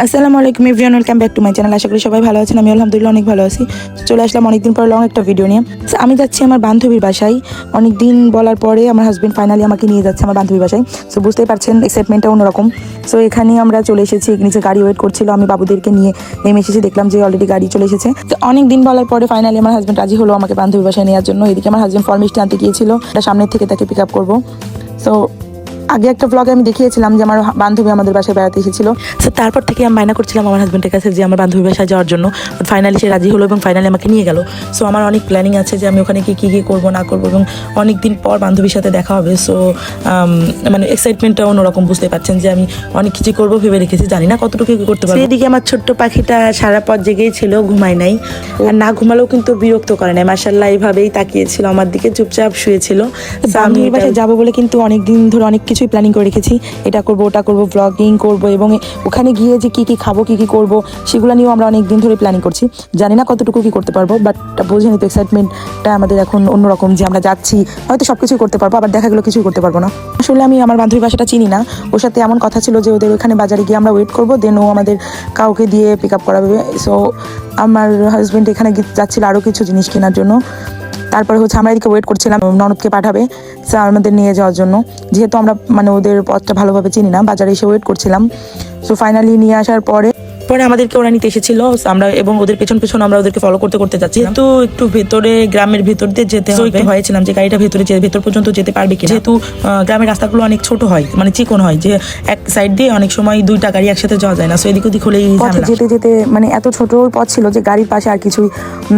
আসসালামু আলাইকুম everyone welcome back to my channel আশা করি সবাই ভালো আছেন আমি আলহামদুলিল্লাহ অনেক ভালো আছি। চলে আসলাম অনেকদিন পর লং একটা ভিডিও নিয়ে। আমি যাচ্ছি আমার বান্ধবীর বাসায়। অনেকদিন বলার পরে আমার হাজব্যান্ড ফাইনালি আমাকে নিয়ে যাচ্ছে আমার বান্ধবীর বাসায়। সো বুঝতেই পারছেন এক্সাইটমেন্টটা অন্যরকম। সো এখানে আমরা চলে এসেছি নিচে গাড়ি ওয়েট করছিল, আমি বাবুদেরকে নিয়ে নেমে এসেছি, দেখলাম যে অলরেডি গাড়ি চলে এসেছে। তো অনেক দিন বলার পরে ফাইনালি আমার হাজব্যান্ড রাজি হলো আমাকে বান্ধবীর বাসায় নেওয়ার জন্য। এদিকে আমার হাজব্যান্ড ফল মিষ্টি আনতে গিয়েছিল সামনের থেকে তাকে পিক আপ করব। সো আগে একটা ব্লগে আমি দেখিয়েছিলাম যে আমার বান্ধবী আমাদের বাসায় বেড়াতে এসেছিল। তো তারপর থেকে আমি বায়না করছিলাম আমার হাজব্যান্ডের কাছে যে আমার বান্ধবীর বাসায় যাওয়ার জন্য। বাট ফাইনালি সে রাজি হলো এবং ফাইনালি আমাকে নিয়ে গেল। সো আমার অনেক প্ল্যানিং আছে যে আমি ওখানে কি কী কী করব না করব এবং অনেক দিন পর বান্ধবীর সাথে দেখা হবে। সো মানে এক্সাইটমেন্টটা অন্যরকম বুঝতে পারছেন যে আমি অনেক কিছু করব ভেবে রেখেছি। জানি না কতটুকু কি করতে পারব। এদিকে আমার ছোট্ট পাখিটা সারা পথ জেগেই ছিল ঘুমায় নাই। আর না ঘুমালেও কিন্তু বিরক্ত করে নাই। মার্শাল্লাহ এইভাবেই তাকিয়েছিল আমার দিকে চুপচাপ শুয়েছিল। আমি বাসায় যাব বলে কিন্তু অনেক দিন ধরে অনেক কিছুই প্ল্যানিং করে রেখেছি। এটা করব, ওটা করব ব্লগিং করব এবং ওখানে গিয়ে যে কী কী খাব, কী কী করব, সেগুলো নিয়েও আমরা অনেক দিন ধরে প্ল্যানিং করছি। জানি না কতটুকু কী করতে পারব বাট বোঝে তো এক্সাইটমেন্টটা আমাদের এখন অন্যরকম যে আমরা যাচ্ছি। হয়তো সব কিছুই করতে পারব, আবার দেখা গেলো কিছুই করতে পারব না। আসলে আমি আমার বান্ধবীর বাসাটা চিনি না। ওর সাথে এমন কথা ছিল যে ওদের ওখানে বাজারে গিয়ে আমরা ওয়েট করব দেন ও আমাদের কাউকে দিয়ে পিক আপ করাবে। সো আমার হাজব্যান্ড এখানে যাচ্ছিল আরও কিছু জিনিস কেনার জন্য। তারপরে হচ্ছে আমরা এদিকে ওয়েট করছিলাম ননদকে পাঠাবে স্যার আমাদের নিয়ে যাওয়ার জন্য। যেহেতু আমরা মানে ওদের পথটা ভালোভাবে চিনি না, বাজারে এসে ওয়েট করছিলাম। সো ফাইনালি নিয়ে আসার পরে পরে আমাদেরকে ওরা নিতে এসেছিল আমরা এবং ওদের পেছন পেছন আমরা ওদেরকে ফলো করতে করতে যাচ্ছি। তো একটু ভেতরে গ্রামের ভেতর দিয়ে যেতে একটু ভয়েছিলাম যে গাড়িটা ভেতরে যে- ভেতর পর্যন্ত যেতে পারবে কি যেহেতু গ্রামের রাস্তাগুলো অনেক ছোট হয় মানে চিকন হয় যে এক সাইড দিয়ে অনেক সময় দুইটা গাড়ি একসাথে যাওয়া যায় না সো এদিক ওদিক হলেই যেতে যেতে মানে এত ছোট পথ ছিল যে গাড়ির পাশে আর কিছুই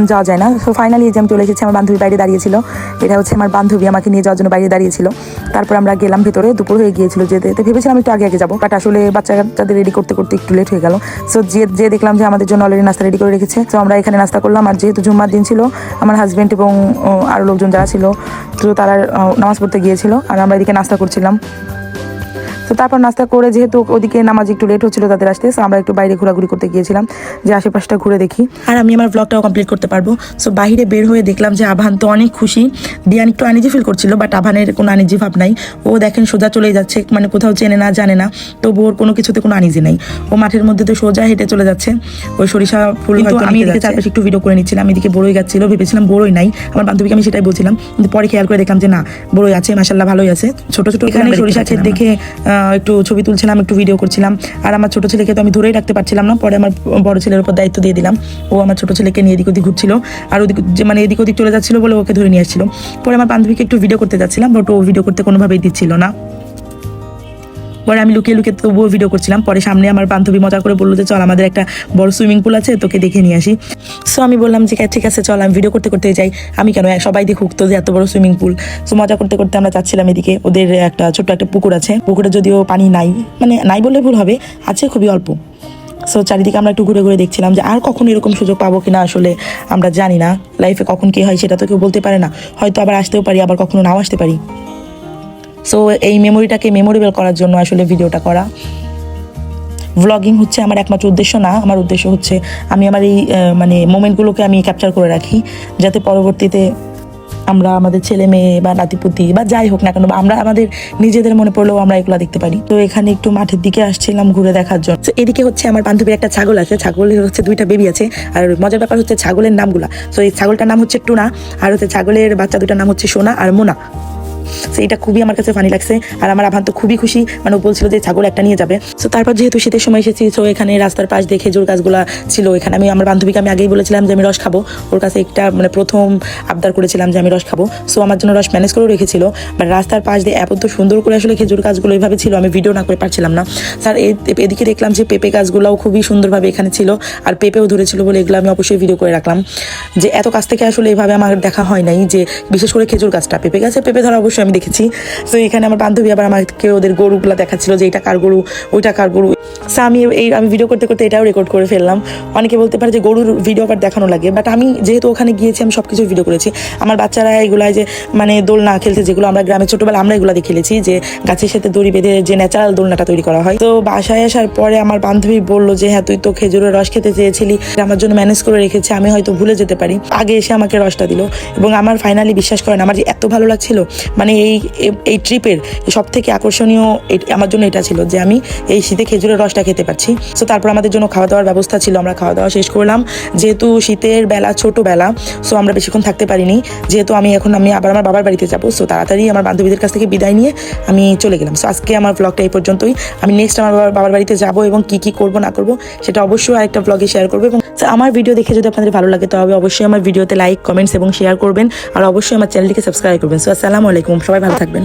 যাওয়া যায় না। সো ফাইনালি যে আমি চলে এসেছি আমার বান্ধবী বাইরে দাঁড়িয়েছিল। এটা হচ্ছে আমার বান্ধবী আমাকে নিয়ে যাওয়ার জন্য বাইরে দাঁড়িয়েছিল। তারপর আমরা গেলাম ভেতরে দুপুর হয়ে গিয়েছিল যেতে। ভেবেছিলাম একটু আগে আগে যাব বাট আসলে বাচ্চা কাচ্চাদের রেডি করতে করতে একটু লেট হয়ে গেল। সো যে যে দেখলাম যে আমাদের জন্য অলরেডি নাস্তা রেডি করে রেখেছে। তো আমরা এখানে নাস্তা করলাম। আর যেহেতু জুম্মার দিন ছিল, আমার হাজব্যান্ড এবং আরও আরও লোকজন যারা ছিল, তো তারা নামাজ পড়তে গিয়েছিল। আর আমরা এদিকে নাস্তা করছিলাম। তো তারপর নাস্তা করে যেহেতু ওদিকে নামাজ একটু লেট হচ্ছিল তাদের আসতে তো আমরা একটু বাইরে ঘোরাঘুরি করতে গিয়েছিলাম যে আশেপাশটা ঘুরে দেখি। আর আমি আমার ব্লগটাও কমপ্লিট করতে পারব। সো বাইরে বের হয়ে দেখলাম যে আভান তো অনেক খুশি। দিয়ান একটু আনিজি ফিল করছিল বাট আভানের কোনো আনিজি ভাব নাই। ও দেখেন সোজা চলে যাচ্ছে মানে কোথাও চেনে না জানে না। তবু ওর কোনো কিছুতে কোনো আনিজি নেই। ও মাঠের মধ্যে তো সোজা হেঁটে চলে যাচ্ছে। ওই সরিষা ফুল হয়তো আমি এদিকে চারপাশে একটু ভিডিও করে নিচ্ছিলাম এদিকে বড়ই গাচ্ছিল ভেবেছিলাম বড়ই নাই। আমার বান্ধবীকে আমি সেটাই বলছিলাম কিন্তু পরে খেয়াল করে দেখলাম যে না বড়ই আছে মাসাল্লাহ ভালোই আছে। ছোট ছোট এখানে সরিষা ক্ষেত দেখে একটু ছবি তুলছিলাম, একটু ভিডিও করছিলাম। আর আমার ছোটো ছেলেকে তো আমি ধরেই রাখতে পারছিলাম না। পরে আমার বড় ছেলের উপর দায়িত্ব দিয়ে দিলাম। ও আমার ছোটো ছেলেকে নিয়ে এদিক ওদিক ঘুরছিল। আর ওদিক মানে এদিক ওদিক চলে যাচ্ছিল বলে ওকে ধরে নিয়ে আসছিল। পরে আমার বান্ধবীকে একটু ভিডিও করতে যাচ্ছিলাম বাট ও ভিডিও করতে কোনোভাবেই দিচ্ছিল না। পরে আমি লুকিয়ে লুকিয়ে তবুও ভিডিও করছিলাম। পরে সামনে আমার বান্ধবী মজা করে বলল যে চল আমাদের একটা বড় সুইমিং পুল আছে তোকে দেখে নিয়ে আসি। সো আমি বললাম যে "হ্যাঁ, ঠিক আছে চল আমি ভিডিও করতে করতে যাই। আমি কেন সবাই দেখুক তো যে এত বড় সুইমিং পুল সো মজা করতে করতে আমরা যাচ্ছিলাম এদিকে। ওদের একটা ছোট্ট একটা পুকুর আছে। পুকুরে যদিও পানি নাই মানে নাই বললে ভুল হবে আছে খুবই অল্প। সো চারিদিকে আমরা একটু ঘুরে ঘুরে দেখছিলাম যে আর কখন এরকম সুযোগ পাবো কিনা আসলে আমরা জানি না। লাইফে কখন কি হয় সেটা তো কেউ বলতে পারে না। হয়তো আবার আসতেও পারি আবার কখনো নাও আসতে পারি। সো এই মেমোরিটাকে মেমোরেবল করার জন্য আসলে ভিডিওটা করা। ভ্লগিং হচ্ছে আমার একমাত্র উদ্দেশ্য, না, আমার উদ্দেশ্য হচ্ছে আমি আমার এই মানে মোমেন্টগুলোকে আমি ক্যাপচার করে রাখি, যাতে পরবর্তীতে আমরা আমাদের ছেলে মেয়ে বা নাতিপুতি বা যাই হোক না কেন আমরা আমাদের নিজেদের মনে পড়লেও আমরা এগুলো দেখতে পারি। তো এখানে একটু মাঠের দিকে আসছিলাম ঘুরে দেখার জন্য। তো এদিকে হচ্ছে আমার বান্ধবীর একটা ছাগল আছে, ছাগলের হচ্ছে দুইটা বেবি আছে, আর মজার ব্যাপার হচ্ছে ছাগলের নামগুলা। তো এই ছাগলটার নাম হচ্ছে টুনা, আর হচ্ছে ছাগলের বাচ্চা দুটার নাম হচ্ছে সোনা আর মোনা। তো এটা খুবই আমার কাছে ফানি লাগছে। আর আমার আভান তো খুবই খুশি। মানে বলছিল যে, ছাগল একটা নিয়ে যাবে। তো তারপর যেহেতু শীতের সময় এসেছি তো এখানে রাস্তার পাশ দিয়ে খেজুর গাছগুলো ছিল এখানে। আমি, আমার বান্ধবীকে আমি আগেই বলেছিলাম যে, আমি রস খাব। ওর কাছে একটা মানে প্রথম আবদার করেছিলাম যে, আমি রস খাব। সো আমার জন্য রস ম্যানেজ করেও রেখেছিল। বাট রাস্তার পাশ দিয়ে এত সুন্দর করে আসলে খেজুর গাছগুলো এইভাবে ছিল, আমি ভিডিও না করে পারছিলাম না। স্যার এদিকে দেখলাম যে, পেঁপে গাছগুলোও খুবই সুন্দরভাবে এখানে ছিল। আর পেঁপেও ধরেছিল বলে এগুলো আমি অবশ্যই ভিডিও করে রাখলাম। যে, এত কাছ থেকে আসলে এইভাবে আমার দেখা হয় নাই যে, বিশেষ করে খেজুর গাছটা। পেঁপে গাছে পেঁপে ধরা অবশ্যই আমি দেখেছি। তো এখানে আমার বান্ধবী আবার আমাকে ওদের গরুগুলো দেখাচ্ছিল যে এটা কার গরু, ওইটা কার গরু সো আমি এই আমি ভিডিও করতে করতে এটাও রেকর্ড করে ফেললাম। অনেকে বলতে পারে যে গরুর ভিডিও আবার দেখানো লাগে বাট আমি যেহেতু ওখানে গিয়েছি, আমি সব কিছু ভিডিও করেছি। আমার বাচ্চারা এগুলা যে মানে দোলনা খেলছে যেগুলো আমরা গ্রামে ছোটবেলা আমরা এগুলো খেলেছি, যে গাছের সাথে দড়ি বেঁধে যে ন্যাচারাল দোলনাটা তৈরি করা হয়। তো বাসায় আসার পরে আমার বান্ধবী বলল যে হ্যাঁ তুই তো খেজুরের রস খেতে চেয়েছিলি আমার জন্য ম্যানেজ করে রেখেছে, আমি হয়তো ভুলে যেতে পারি। আগে এসে আমাকে রসটা দিল, এবং আমার ফাইনালি বিশ্বাস করেন, আমার যে এত ভালো লাগছিল মানে এই এই ট্রিপের সব থেকে আকর্ষণীয় আমার জন্য এটা ছিল যে, আমি এই শীতে খেজুরের রসটা খেতে পারছি। সো তারপর আমাদের জন্য খাওয়া দাওয়ার ব্যবস্থা ছিল, আমরা খাওয়া দাওয়া শেষ করলাম। যেহেতু শীতের বেলা ছোট বেলা সো আমরা বেশিক্ষণ থাকতে পারিনি। যেহেতু আমি এখন, আমি আবার আমার বাবার বাড়িতে যাব সো তাড়াতাড়ি আমার বান্ধবীদের কাছ থেকে বিদায় নিয়ে আমি চলে গেলাম। সো আজকে আমার ব্লগটা এই পর্যন্তই। আমি নেক্সট আমার বাবার বাবার বাড়িতে যাব এবং কি কি করব, না করব, সেটা অবশ্যই আরেকটা ব্লগে শেয়ার করব এবং আমার ভিডিও দেখে যদি আপনাদের ভালো লাগে, তবে অবশ্যই আমার ভিডিওতে লাইক কমেন্টস এবং শেয়ার করবেন। আর অবশ্যই আমার চ্যানেলটিকে সাবস্ক্রাইব করবেন। সো আসসালামু আলাইকুম, সবাই ভালো থাকবেন।